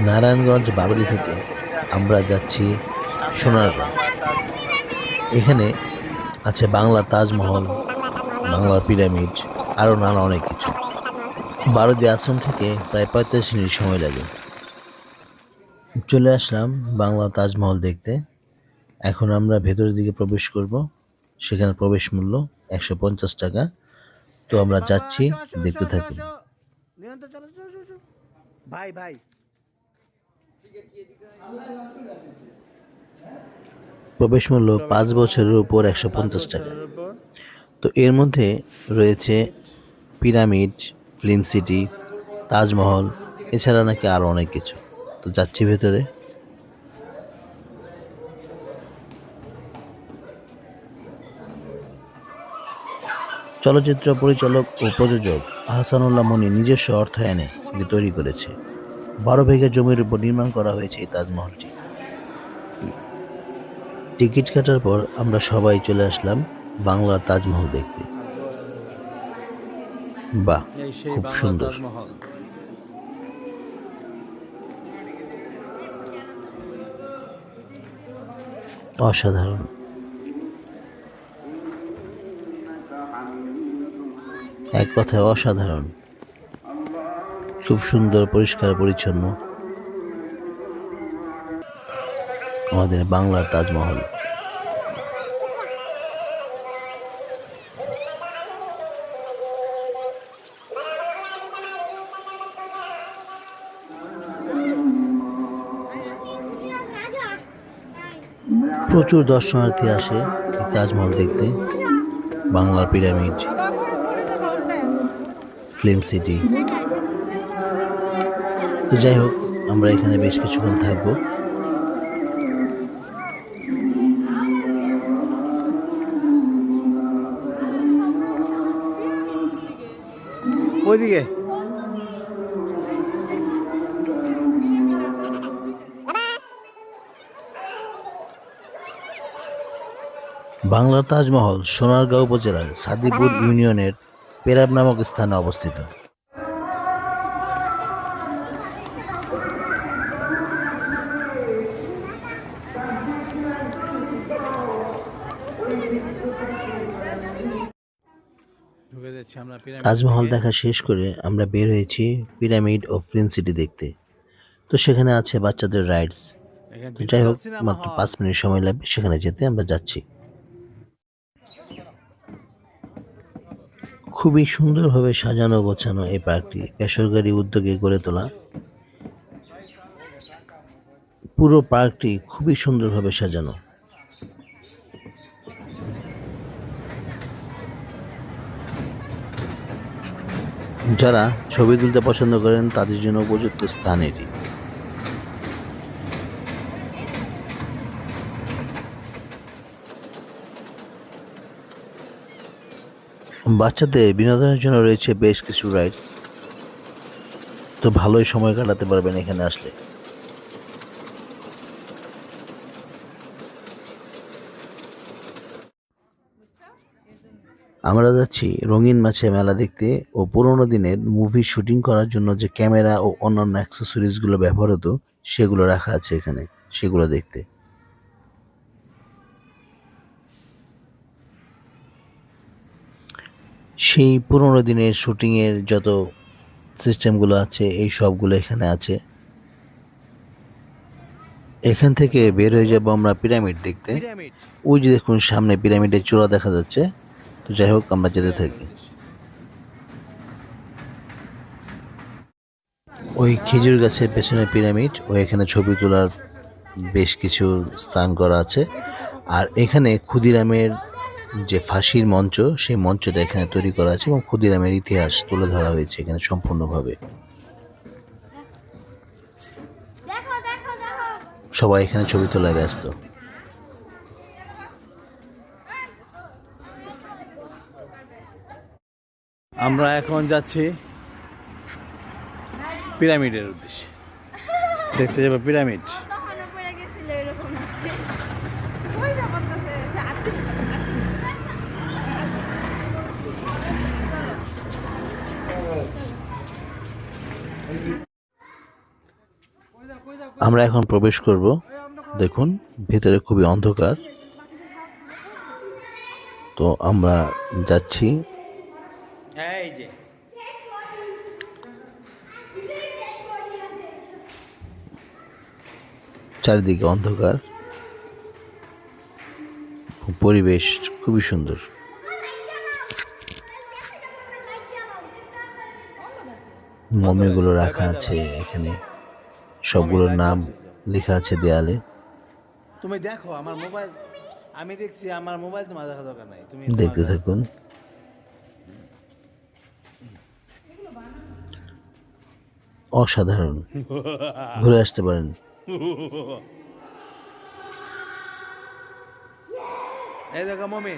নারায়ণগঞ্জ বারোদি থেকে আমরা যাচ্ছি সোনারগাঁ এখানে আছে বাংলার তাজমহল, বাংলার পিরামিড, আরও নানা অনেক কিছু। বারোদি আশ্রম থেকে প্রায় পঁয়তাল্লিশ মিনিট সময় লাগে। চলে আসলাম বাংলা তাজমহল দেখতে। এখন আমরা ভেতরের দিকে প্রবেশ করব। সেখানে প্রবেশ মূল্য একশো পঞ্চাশ টাকা। তো আমরা যাচ্ছি, দেখতে থাকি। ভাই ভাই। প্রবেশ মূল্য পাঁচ বছরের উপর একশো পঞ্চাশ টাকা। তো এর মধ্যে রয়েছে পিরামিড ফিল্ম সিটি, তাজমহল, এছাড়া নাকি আরও অনেক কিছু। তো যাচ্ছি ভেতরে। চলচ্চিত্র পরিচালক ও প্রযোজক আহসানুল্লাহ মনি নিজস্ব অর্থায়নে এটি তৈরি করেছে। বারো বিঘা জমির উপর নির্মাণ করা হয়েছে এই তাজমহলটি। টিকিট কাটার পর আমরা সবাই চলে আসলাম বাংলার তাজমহল দেখতে। বাহ খুব সুন্দর। অসাধারণ। এক কথায় অসাধারণ। খুব সুন্দর, পরিষ্কার, পরিচ্ছন্ন। আমাদের বাংলার তাজমহল। প্রচুর দর্শনার্থী আসে তাজমহল দেখতে। বাংলার পিরামিড, ফিল্ম সিটি। তো যাই হোক আমরা এখানে বেশ কিছুক্ষণ থাকব। ওইদিকে। বাংলার তাজমহল সোনারগাঁও উপজেলার সাদিপুর ইউনিয়নের পেরাব নামক স্থানে অবস্থিত। তাজমহল দেখা শেষ করে আমরা বের হয়েছি পিরামিড ও ফিল্ম সিটি দেখতে। তো সেখানে আছে বাচ্চাদের রাইডস। যাই হোক মাত্র পাঁচ মিনিট সময় লাগবে সেখানে যেতে আমরা যাচ্ছি। খুবই সুন্দরভাবে সাজানো গোছানো এই পার্কটি বেসরকারি উদ্যোগে গড়ে তোলা। পুরো পার্কটি খুবই সুন্দরভাবে সাজানো। যারা ছবি তুলতে পছন্দ করেন, তাদের জন্য উপযুক্ত স্থান এটি। বাচ্চাদের বিনোদনের জন্য রয়েছে বেশ কিছু রাইডস তো ভালোই সময় কাটাতে পারবেন এখানে আসলে। আমরা যাচ্ছি রঙিন মাছে মেলা দেখতে ও পুরোনো দিনের মুভি শুটিং করার জন্য যে ক্যামেরা ও অন্যান্য অ্যাক্সেসরিজগুলো ব্যবহার হতো সেগুলো রাখা আছে এখানে সেগুলো দেখতে। সেই পুরোনো দিনের শুটিংয়ের যত সিস্টেমগুলো আছে এই সবগুলো এখানে আছে। এখান থেকে বের হয়ে যাব আমরা পিরামিড দেখতে। ওই যে দেখুন সামনে পিরামিডের চূড়া দেখা যাচ্ছে। তো যাই হোক, আমরা যেতে থাকি। ওই খেজুর গাছের পেছনে পিরামিড ও এখানে ছবি তোলার বেশ কিছু স্থান করা আছে। আর এখানে ক্ষুদিরামের যে ফাঁসির মঞ্চ, সেই মঞ্চটা এখানে তৈরি করা আছে এবং ক্ষুদিরামের ইতিহাস তুলে ধরা হয়েছে এখানে সম্পূর্ণভাবে। সবাই এখানে ছবি তোলায় ব্যস্ত। আমরা এখন যাচ্ছি পিরামিডের উদ্দেশ্যে। দেখতে যাব পিরামিড। আমরা এখন প্রবেশ করব, দেখুন, ভেতরে খুবই অন্ধকার। তো আমরা যাচ্ছি এই যে। চারিদিকে অন্ধকার। পরিবেশ খুবই সুন্দর। মমিগুলো রাখা আছে এখানে। সবগুলোর নাম লেখা আছে দেয়ালে। তুমি দেখো আমার মোবাইল আমি দেখছি আমার মোবাইল তোমার দেখা দরকার নাই। তুমি দেখতে থাকুন। অসাধারণ। ঘুরে আসতে পারেন। এই দেখো মমি।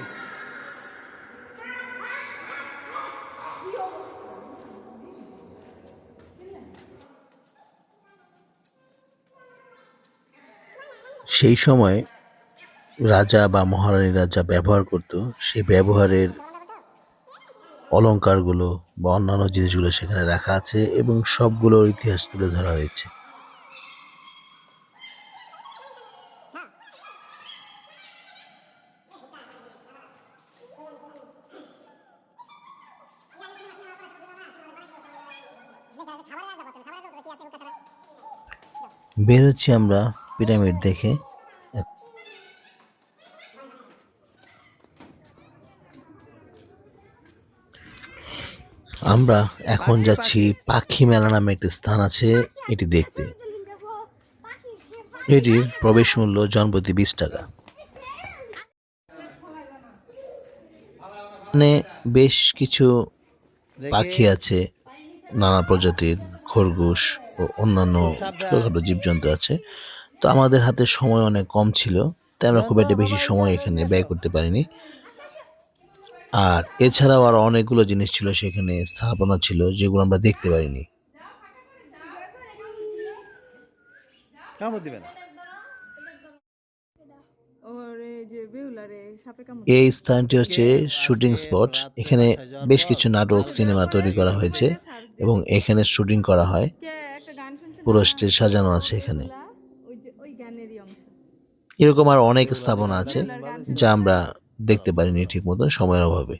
সেই সময় রাজা বা মহারানীরা যা ব্যবহার করত সেই ব্যবহারের অলংকারগুলো বা অন্যান্য জিনিসগুলো সেখানে রাখা আছে এবং সবগুলোর ইতিহাস তুলে ধরা হয়েছে। বের হচ্ছি আমরা পিরামিড দেখে। আমরা এখন যাচ্ছি পাখি মেলা নামে একটি স্থান আছে, এটি দেখতে। এটির প্রবেশ মূল্য জনপ্রতি বিশ টাকা। মানে বেশ কিছু পাখি আছে, নানা প্রজাতির খরগোশ ও অন্যান্য ছোটখাটো জীবজন্তু আছে। তো আমাদের হাতে সময় অনেক কম ছিল, তাই আমরা খুব একটা বেশি সময় এখানে ব্যয় করতে পারিনি। আর এছাড়াও আর অনেকগুলো জিনিস ছিল সেখানে স্থাপনা ছিল যেগুলো আমরা দেখতে পারিনি। এই স্থানটি হচ্ছে শুটিং স্পট। এখানে বেশ কিছু নাটক সিনেমা তৈরি করা হয়েছে এবং এখানে শুটিং করা হয়। পুরো স্টেজ সাজানো আছে এখানে। ওই যে ওই গানেরই অংশ। এরকম আর অনেক স্থাপনা আছে যা আমরা দেখতে পারিনি ঠিক মতো সময়ের অভাবে।